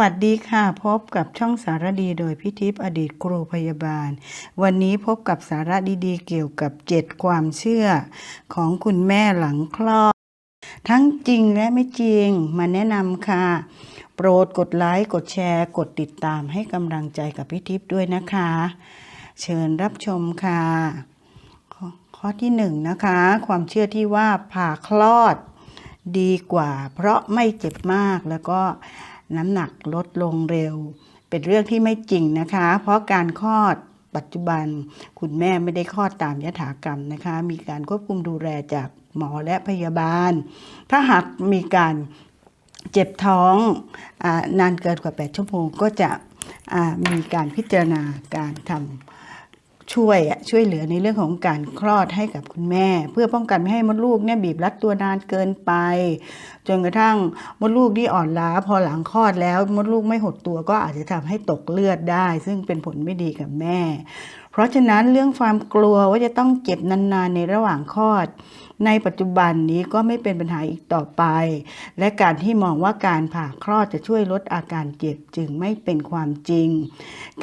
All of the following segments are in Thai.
วัสดีค่ะพบกับช่องสารดีโดยพิทิพย์อดีตครูพยาบาล วันนี้พบกับสาระดีๆ เกี่ยวกับเจ็ดความเชื่อของคุณแม่หลังคลอด ทั้งจริงและไม่จริงมาแนะนำค่ะ โปรดกดไลค์กดแชร์กดติดตามให้กำลังใจกับพิทิพย์ด้วยนะคะ เชิญรับชมค่ะ ข้อข้อที่หนึ่งนะคะ ความเชื่อที่ว่าผ่าคลอด ดีกว่า เพราะไม่เจ็บมากแล้วก็ น้ำหนักลดลงเร็ว เป็นเรื่องที่ไม่จริงนะคะ เพราะการคลอดปัจจุบัน คุณแม่ไม่ได้คลอดตามยถากรรมนะคะ มีการควบคุมดูแลจากหมอและพยาบาล ถ้าหากมีการเจ็บท้องอนานเกินกว่า 8 ชั่วโมงก็จะมีการพิจารณาการทำ ช่วยอะช่วยเหลือในเรื่องของการคลอดให้กับคุณแม่ เพื่อป้องกันไม่ให้มดลูกเนี่ยบีบรัดตัวนานเกินไป จนกระทั่งมดลูกที่อ่อนล้าพอหลังคลอดแล้ว มดลูกไม่หดตัวก็อาจจะทำให้ตกเลือดได้ ซึ่งเป็นผลไม่ดีกับแม่ เพราะฉะนั้นเรื่องความกลัวว่าจะต้องเจ็บนานๆในระหว่างคลอด ในปัจจุบันนี้ก็ไม่เป็นปัญหาอีกต่อไป และการที่มองว่าการผ่าคลอดจะช่วยลดอาการเจ็บจึงไม่เป็นความจริง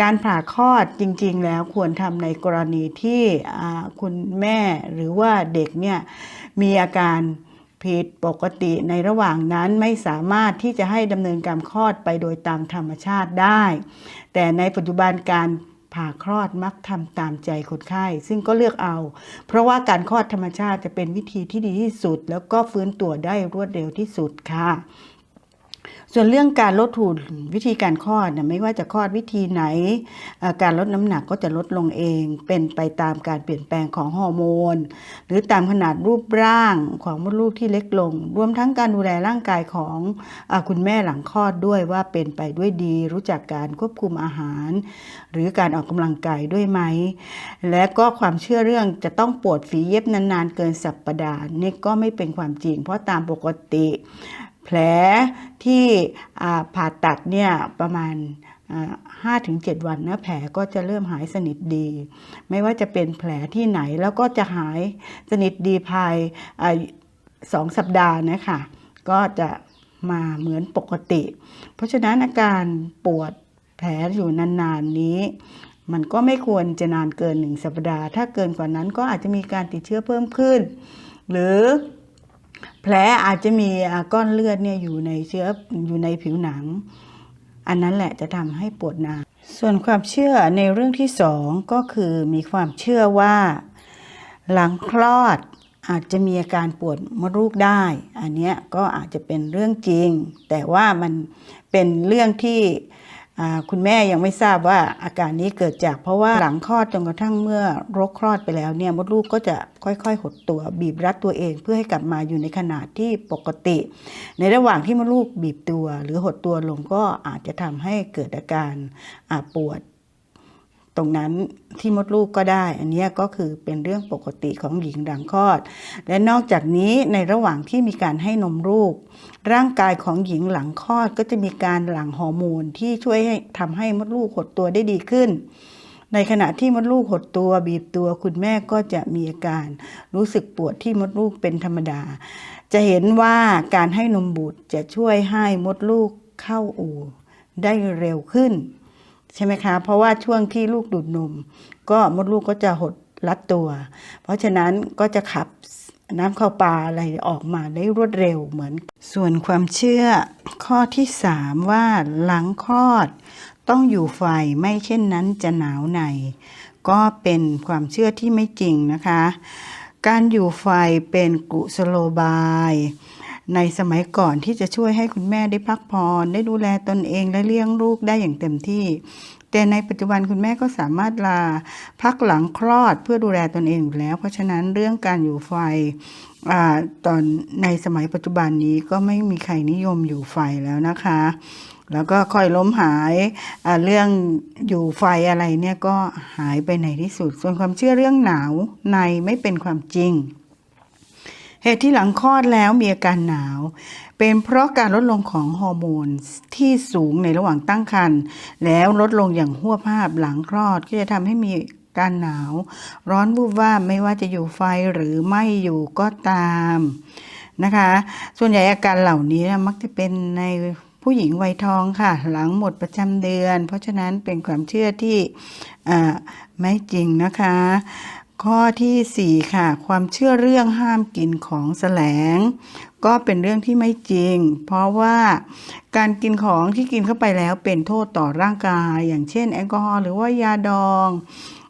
การผ่าคลอดจริง ๆ แล้วควรทำในกรณีที่คุณแม่หรือว่าเด็กเนี่ยมีอาการผิดปกติในระหว่างนั้นไม่สามารถที่จะให้ดำเนินการคลอดไปโดยตามธรรมชาติได้ แต่ในปัจจุบันการ ผ่าคลอดมักทำตามใจคนไข้ ซึ่งก็เลือกเอา เพราะว่าการคลอดธรรมชาติจะเป็นวิธีที่ดีที่สุด แล้วก็ฟื้นตัวได้รวดเร็วที่สุดค่ะ ส่วนเรื่องการลดหุ่นวิธีการคลอดนะไม่ว่าจะคลอดวิธีไหน การลดน้ำหนักก็จะลดลงเอง เป็นไปตามการเปลี่ยนแปลงของฮอร์โมน หรือตามขนาดรูปร่างของมดลูกที่เล็กลง รวมทั้งการดูแลร่างกายของอคุณแม่หลังคลอดด้วยว่าเป็นไปด้วยดี รู้จักการควบคุมอาหาร หรือการออกกำลังกายด้วยไหม และก็ความเชื่อเรื่องจะต้องปวดฝีเย็บนานๆ เกินสัปปดาห์นี่ก็ไม่เป็นความจริง เพราะตามปกติ แผลที่ผ่าตัดเนี่ยประมาณห้าถึงเจ็ดวันเนื้อแผลก็จะเริ่มหายสนิทดี ไม่ว่าจะเป็นแผลที่ไหนแล้วก็จะหายสนิทดีภายสองสัปดาห์นะคะก็จะมาเหมือนปกติ เพราะฉะนั้นอาการปวดแผลอยู่นานๆนี้ มันก็ไม่ควรจะนานเกินหนึ่งสัปดาห์ ถ้าเกินกว่านั้นก็อาจจะมีการติดเชื้อเพิ่มขึ้น หรือ แผลอาจจะมีก้อนเลือดเนี่ยอยู่ในเชื้ออยู่ในผิวหนัง อันนั้นแหละจะทำให้ปวดนานส่วนความเชื่อในเรื่องที่สองก็คือมีความเชื่อว่า หลังคลอดอาจจะมีอาการปวดมดลูกได้ อันนี้ก็อาจจะเป็นเรื่องจริง แต่ว่ามันเป็นเรื่องที่ คุณแม่ยังไม่ทราบว่าอาการนี้เกิดจากเพราะว่าหลังคลอดจนกระทั่งเมื่อรกคลอดไปแล้วเนี่ยมดลูกก็จะค่อยๆ หดตัวบีบรัดตัวเองเพื่อให้กลับมาอยู่ในขนาดที่ปกติ ในระหว่างที่มดลูกบีบตัว หรือหดตัวลงก็อาจจะทำให้เกิดอาการปวด ตรงนั้นที่มดลูกก็ได้ อันนี้ก็คือเป็นเรื่องปกติของหญิงหลังคลอด และนอกจากนี้ในระหว่างที่มีการให้นมลูก ร่างกายของหญิงหลังคลอดก็จะมีการหลั่งฮอร์โมนที่ช่วยให้ทำให้มดลูกหดตัวได้ดีขึ้น ในขณะที่มดลูกหดตัวบีบตัวคุณแม่ก็จะมีอาการ รู้สึกปวดที่มดลูกเป็นธรรมดา จะเห็นว่าการให้นมบุตรจะช่วยให้มดลูกเข้าอู่ได้เร็วขึ้น ใช่ไหมคะ เพราะว่าช่วงที่ลูกดูดนม ก็มดลูกก็จะหดรัดตัว เพราะฉะนั้นก็จะขับน้ำเข้าปลาอะไรออกมาได้รวดเร็วเหมือน ส่วนความเชื่อข้อที่สามว่าหลังคลอด ต้องอยู่ไฟไม่เช่นนั้นจะหนาวในก็เป็นความเชื่อที่ไม่จริงนะคะ การอยู่ไฟเป็นกุศโลบาย ในสมัยก่อนที่จะช่วยให้คุณแม่ได้พักผ่อนได้ดูแลตนเองและเลี้ยงลูกได้อย่างเต็มที่ แต่ในปัจจุบันคุณแม่ก็สามารถลาพักหลังคลอดเพื่อดูแลตนเองอยู่แล้ว เพราะฉะนั้นเรื่องการอยู่ไฟอตอนในสมัยปัจจุบันนี้ก็ไม่มีใครนิยมอยู่ไฟแล้วนะคะ แล้วก็ค่อยล้มหายเรื่องอยู่ไฟอะไรเนี่ยก็หายไปในที่สุด ส่วนความเชื่อเรื่องหนาวในไม่เป็นความจริง เหตุที่หลังคลอดแล้วมีอาการหนาว เป็นเพราะการลดลงของฮอร์โมนที่สูงในระหว่างตั้งครรภ์แล้วลดลงอย่างหัวภาพหลังคลอดก็จะทำให้มีการหนาว ร้อนวูบว่าไม่ว่าจะอยู่ไฟหรือไม่อยู่ก็ตามนะคะ ส่วนใหญ่อาการเหล่านี้นะมักจะเป็นในผู้หญิงวัยทองค่ะ หลังหมดประจำเดือน เพราะฉะนั้นเป็นความเชื่อที่ไม่จริงนะคะ ข้อที่ 4 ค่ะ ความเชื่อเรื่องห้ามกินของแสลง ก็เป็นเรื่องที่ไม่จริง เพราะว่าการกินของที่กินเข้าไปแล้วเป็นโทษต่อร่างกาย อย่างเช่น แอลกอฮอล์หรือว่ายาดอง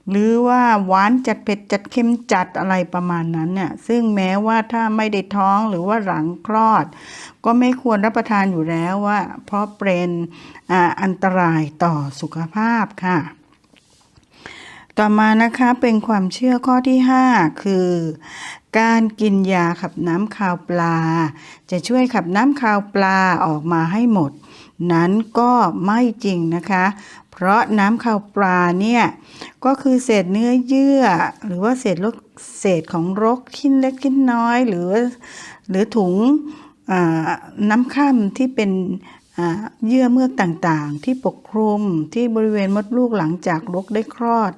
หรือว่าหวานจัดเผ็ดจัดเค็มจัดอะไรประมาณนั้นเนี่ยซึ่งแม้ว่าถ้าไม่ได้ท้องหรือว่าหลังคลอด ก็ไม่ควรรับประทานอยู่แล้วว่า เพราะเป็นออันตรายต่อสุขภาพค่ะ ต่อมานะคะเป็นความเชื่อข้อที่ 5 คือ การกินยาขับน้ำคาวปลา จะช่วยขับน้ำคาวปลาออกมาให้หมด นั้นก็ไม่จริงนะคะ เพราะน้ำคาวปลาเนี่ยก็คือเศษเนื้อเยื่อ หรือว่าเศษลกเศษของรกชิ้นเล็กชิ้นน้อย หรือหรือถุงน้ำค่ำที่เป็น เยื่อเมือกต่างๆ ที่ปกคลุมที่บริเวณมดลูกหลังจากรกได้คลอด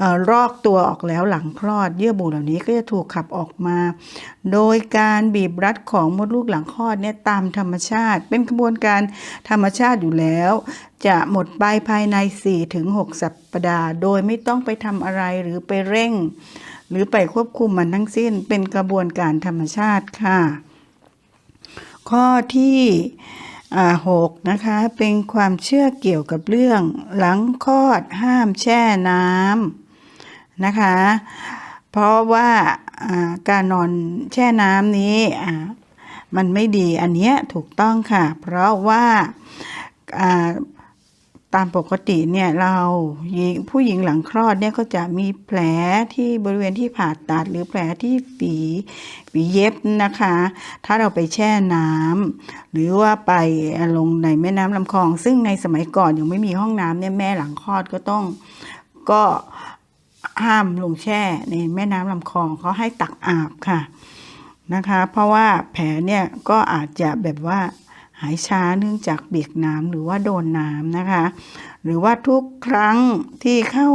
อรอกตัวออกแล้วหลังคลอด เยื่อบุเหล่านี้ก็จะถูกขับออกมา โดยการบีบรัดของมดลูกหลังคลอดเนี่ยตามธรรมชาติ เป็นกระบวนการธรรมชาติอยู่แล้ว จะหมดไปภายใน 4-6 สัปดาห์ โดยไม่ต้องไปทำอะไรหรือไปเร่ง หรือไปควบคุมมันทั้งสิ้นเป็นกระบวนการธรรมชาติค่ะ ข้อที่ หกนะคะ เป็นความเชื่อเกี่ยวกับเรื่องหลังคลอดห้ามแช่น้ำนะคะ เพราะว่าอ่าการนอนแช่น้ำนี้อ่ามันไม่ดีอันนี้ถูกต้องค่ะ เพราะว่าอ่า ตามปกติเนี่ยเราหญิงผู้หญิงหลังคลอดเนี่ยก็จะมีแผลที่บริเวณที่ผ่าตัดหรือแผลที่ฝีฝีเย็บนะคะ ถ้าเราไปแช่น้ำหรือว่าไปลงในแม่น้ำลำคลอง ซึ่งในสมัยก่อนยังไม่มีห้องน้ำเนี่ยแม่หลังคลอดก็ต้องก็ห้ามลงแช่ในแม่น้ำลำคลองเขาให้ตักอาบค่ะนะคะ เพราะว่าแผลเนี่ยก็อาจจะแบบว่า หายช้าเนื่องจากเบียกน้ำหรือว่าโดนน้ำนะคะ หรือว่าทุกครั้งที่เข้า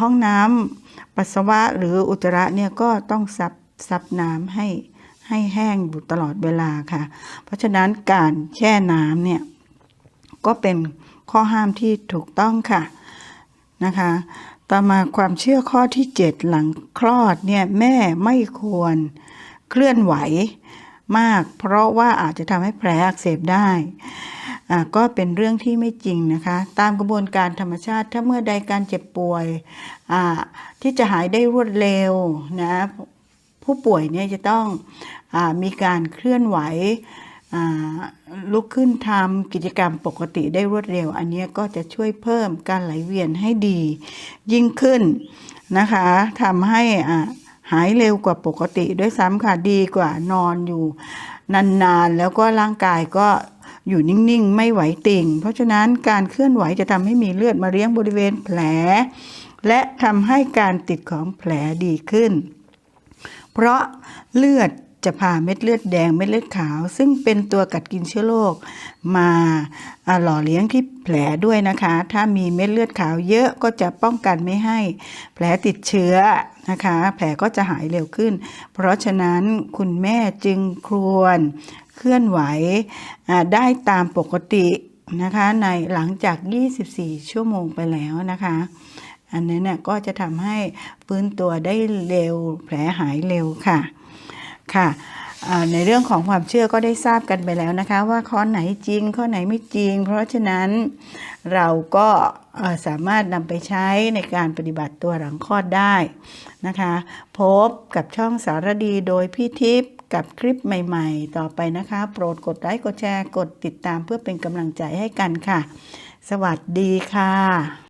ห้องน้ำปัสสาวะหรืออุจจาระเนี่ยก็ต้องซับซับน้ำให้ให้แห้งอยู่ตลอดเวลาค่ะ เพราะฉะนั้นการแช่น้ำเนี่ยก็เป็นข้อห้ามที่ถูกต้องค่ะนะคะ ต่อมาความเชื่อข้อที่ 7 หลังคลอดเนี่ยแม่ไม่ควรเคลื่อนไหว มาก เพราะว่าอาจจะทำให้แผลอักเสบได้ ก็เป็นเรื่องที่ไม่จริงนะคะ ตามกระบวนการธรรมชาติ ถ้าเมื่อใดการเจ็บป่วยที่จะหายได้รวดเร็วนะผู้ป่วยเนี่ยจะต้องอมีการเคลื่อนไหวลุกขึ้นทำกิจกรรมปกติได้รวดเร็ว อันนี้ก็จะช่วยเพิ่มการไหลเวียนให้ดี ยิ่งขึ้นนะคะทำให้อ่า หายเร็วกว่าปกติด้วยซ้ำค่ะดีกว่านอนอยู่นานๆ แล้วก็ร่างกายก็อยู่นิ่งๆ ไม่ไหวติ่ง เพราะฉะนั้นการเคลื่อนไหวจะทำให้มีเลือดมาเลี้ยงบริเวณแผล และทำให้การติดของแผลดีขึ้น เพราะเลือดจะพาเม็ดเลือดแดงเม็ดเลือดขาว ซึ่งเป็นตัวกัดกินเชื้อโรคมาอ่าหล่อเลี้ยงที่แผลด้วยนะคะ ถ้ามีเม็ดเลือดขาวเยอะก็จะป้องกันไม่ให้แผลติดเชื้อ นะคะ แผลก็จะหายเร็วขึ้น เพราะฉะนั้นคุณแม่จึงควรเคลื่อนไหวได้ตามปกตินะคะในหลังจาก 24 ชั่วโมงไปแล้วนะคะ อันนี้เนี่ยก็จะทำให้ฟื้นตัวได้เร็วแผลหายเร็วค่ะค่ะ ในเรื่องของความเชื่อก็ได้ทราบกันไปแล้วนะคะ ว่าข้อไหนจริงข้อไหนไม่จริง เพราะฉะนั้นเราก็สามารถนำไปใช้ในการปฏิบัติตัวหลังคลอดได้นะคะ พบกับช่องสารดีโดยพี่ทิพย์กับคลิปใหม่ๆ ต่อไปนะคะ โปรดกดไลค์กดแชร์กดติดตามเพื่อเป็นกำลังใจให้กันค่ะ สวัสดีค่ะ